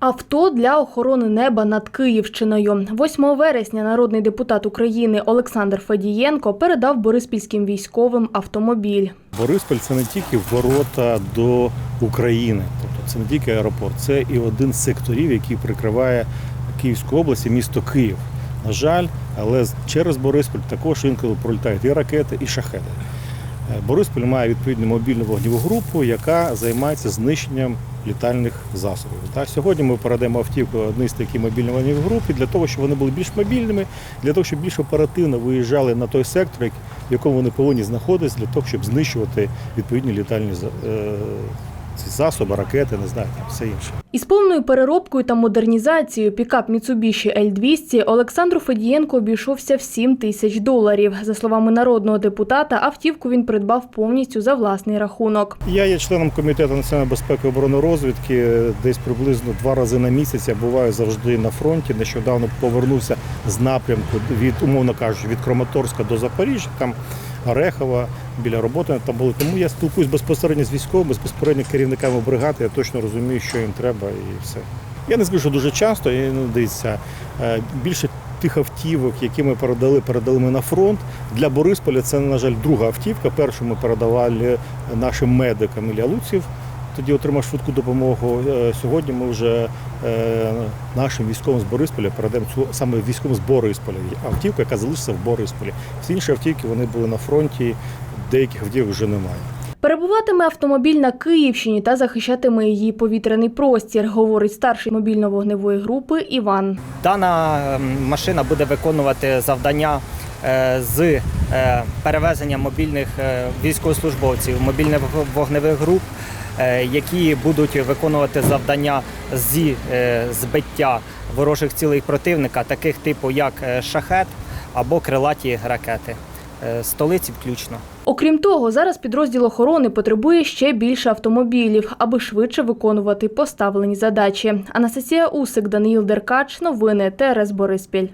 Авто для охорони неба над Київщиною. 8 вересня народний депутат України Олександр Федієнко передав бориспільським військовим автомобіль. Бориспіль це не тільки ворота до України, тобто це не тільки аеропорт, це і один з секторів, який прикриває Київську область і місто Київ. На жаль, але через Бориспіль також інколи пролітають і ракети, і шахеди. Е, Бориспіль має відповідну мобільну вогневу групу, яка займається знищенням літальних засобів. Та сьогодні ми передаємо автівку одній з таких мобільних групи для того, щоб вони були більш мобільними, для того, щоб більш оперативно виїжджали на той сектор, в якому вони повинні знаходитися, для того, щоб знищувати відповідні літальні за- е, ці засоби, ракети, не знаю, там все інше. Із повною переробкою та модернізацією пікап Mitsubishi L200 Олександру Федієнко обійшовся в 7 тисяч доларів. За словами народного депутата, автівку він придбав повністю за власний рахунок. Я є членом комітету національної безпеки і оборони розвідки. Десь приблизно два рази на місяць я буваю завжди на фронті. Нещодавно повернувся з напрямку від, умовно кажучи, від Краматорська до Запоріжжя, там Орехова, біля роботи там були. Тому я спілкуюсь безпосередньо з військовими, безпосередньо керівниками бригади. Я точно розумію, що їм треба і все. Я не скажу, що дуже часто, і ну, дивіться, е, більше тих автівок, які ми передали, передали ми на фронт. Для Борисполя це, на жаль, друга автівка. Першу ми передавали нашим медикам Ілля Луців. Тоді отримав швидку допомогу. Е, Сьогодні ми вже е, нашим військовим з Борисполя передаємо цю саме військовим з Борисполя. Автівка, яка залишиться в Борисполі. Всі інші автівки вони були на фронті, деяких автівок вже немає. Перебуватиме автомобіль на Київщині та захищатиме її повітряний простір, говорить старший мобільно-вогневої групи Іван. Дана машина буде виконувати завдання е, з е, перевезення мобільних е, військовослужбовців, мобільних вогневих груп, які будуть виконувати завдання зі збиття ворожих цілей противника, таких типу як шахет або крилаті ракети. Е, Столиці включно. Окрім того, зараз підрозділ охорони потребує ще більше автомобілів, аби швидше виконувати поставлені задачі. Анастасія Усик, Даниїл Деркач. Новини ТРС Бориспіль.